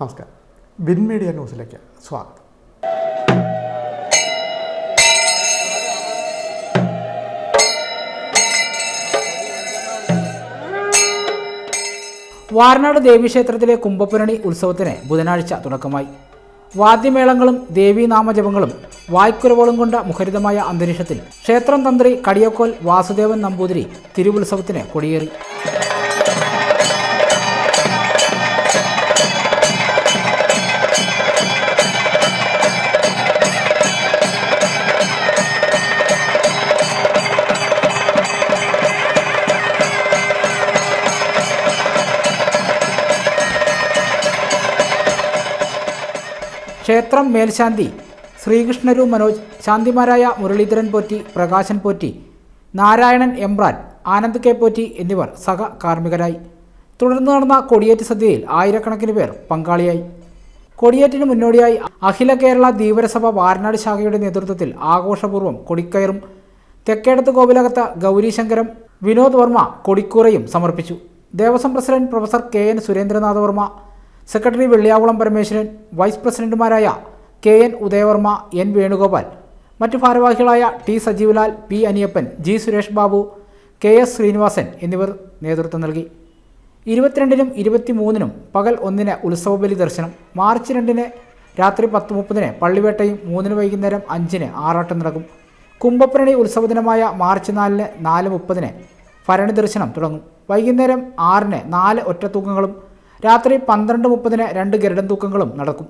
നമസ്കാരം. Win media ന്യൂസിലേക്ക് സ്വാഗതം. വാരനാട് ദേവീക്ഷേത്രത്തിലെ കുംഭപുരണി ഉത്സവത്തിന് ബുധനാഴ്ച തുടക്കമായി. വാദ്യമേളങ്ങളും ദേവീനാമജപങ്ങളും വായ്ക്കുരവോളം കൊണ്ട മുഖരിതമായ അന്തരീക്ഷത്തിൽ ക്ഷേത്രം തന്ത്രി കടിയക്കോൽ വാസുദേവൻ നമ്പൂതിരി തിരുവുത്സവത്തിന് കൊടിയേറി. ക്ഷേത്രം മേൽശാന്തി ശ്രീകൃഷ്ണരു മനോജ് ശാന്തിമാരായ മുരളീധരൻ പോറ്റി പ്രകാശൻ പോറ്റി നാരായണൻ എംബ്രാൻ ആനന്ദ് കെ പോറ്റി എന്നിവർ സഹ കാർമ്മികരായി. തുടർന്ന് നടന്ന കൊടിയേറ്റ് സദ്യയിൽ ആയിരക്കണക്കിന് പേർ പങ്കാളിയായി. കൊടിയേറ്റിന് മുന്നോടിയായി അഖില കേരള ധീവരസഭ വാരനാട് ശാഖയുടെ നേതൃത്വത്തിൽ ആഘോഷപൂർവം കൊടിക്കയറും. തെക്കേടത്ത് കോവിലകത്ത് ഗൗരീശങ്കരം വിനോദ് വർമ്മ കൊടിക്കൂറയും സമർപ്പിച്ചു. Devaswom president professor K N Surendranath Varma secretary Velliyakulam Parameswaran vice പ്രസിഡന്റുമാരായ K N Udayavarma N Venugopal മറ്റ് ഭാരവാഹികളായ T Sajeevlal P Aniyappan G Suresh Babu K S Srinivasan എന്നിവർ നേതൃത്വം നൽകി. ഇരുപത്തിരണ്ടിനും ഇരുപത്തിമൂന്നിനും പകൽ ഒന്നിന് ഉത്സവബലി ദർശനം മാർച്ച് രണ്ടിന് രാത്രി പത്ത് മുപ്പതിന് പള്ളിവേട്ടയും മൂന്നിന് വൈകുന്നേരം അഞ്ചിന് ആറാട്ടം നടക്കും. കുംഭപ്രണി ഉത്സവ ദിനമായ മാർച്ച് നാലിന് നാല് മുപ്പതിന് ഭരണി ദർശനം തുടങ്ങും. വൈകുന്നേരം ആറിന് നാല് ഒറ്റത്തൂക്കങ്ങളും രാത്രി പന്ത്രണ്ട് മുപ്പതിന് രണ്ട് ഗരുഡൻ തൂക്കങ്ങളും നടക്കും